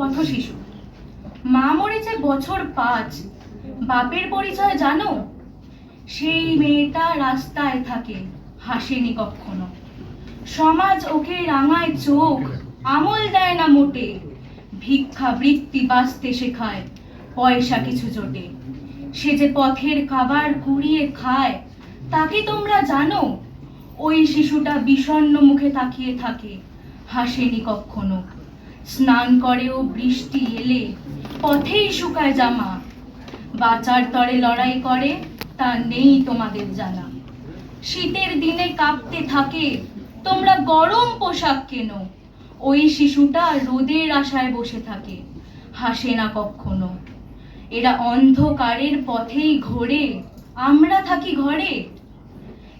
পথ শিশু। মা মরেছে বছর পাঁচ। বাপের পরিচয় জানো? সেই মেয়েটা রাস্তায় থাকে, হাসেনি কখনো। সমাজ ওকে রাঙায় চোখ, আমল দেয় না মোটে। ভিক্ষা বৃত্তি বাঁচতে শেখায়, পয়সা কিছু জোটে। সে যে পথের খাবার কুড়িয়ে খায়, তাকে তোমরা জানো? ওই শিশুটা বিষণ্ণ মুখে তাকিয়ে থাকে, হাসেনি কখনো। স্নান করেও বৃষ্টি এলে পথেই শুকায় জামা। বাঁচার তরে লড়াই করে, তা নেই তোমাদের জানা। শীতের দিনে কাঁপতে থাকে, তোমরা গরম পোশাক কেনো। ওই শিশুটা রোদের আশায় বসে থাকে, হাসে না কখনো। এরা অন্ধকারের পথেই ঘোরে, আমরা থাকি ঘরে।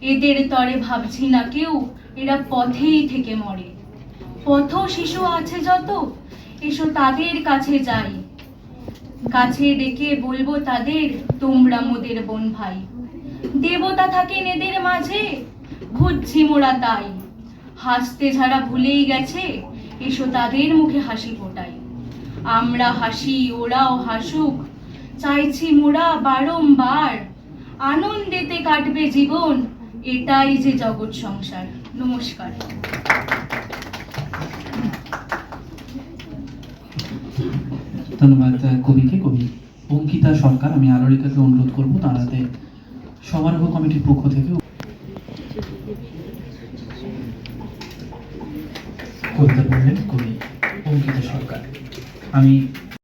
এদের তরে ভাবছি না কেউ, এরা পথেই থেকে মরে। পথ শিশু আছে যত। এসো তাদের কাছে যাই। কাছে ডেকে বলব তাদের, তোমরা মোদের বোন ভাই। দেবতা থাকেন এদের মাঝে খুঁজছি মোরা তাই। হাসতে যারা ভুলেই গেছে, এসো তাদের মুখে হাসি ফোটাই। আমরা হাসি, ওরাও হাসুক। চাইছি মোরা বারংবার। আনন্দেতে কাটবে জীবন, এটাই যে জগৎ সংসার। নমস্কার। ধন্যবাদ কবিকে। কবি অঙ্কিতা সরকার, আমি আলোরিকাকে অনুরোধ করব তারাতে সমারোহ কমিটির পক্ষ থেকে। কবিতা কবি অঙ্কিতা সরকার। আমি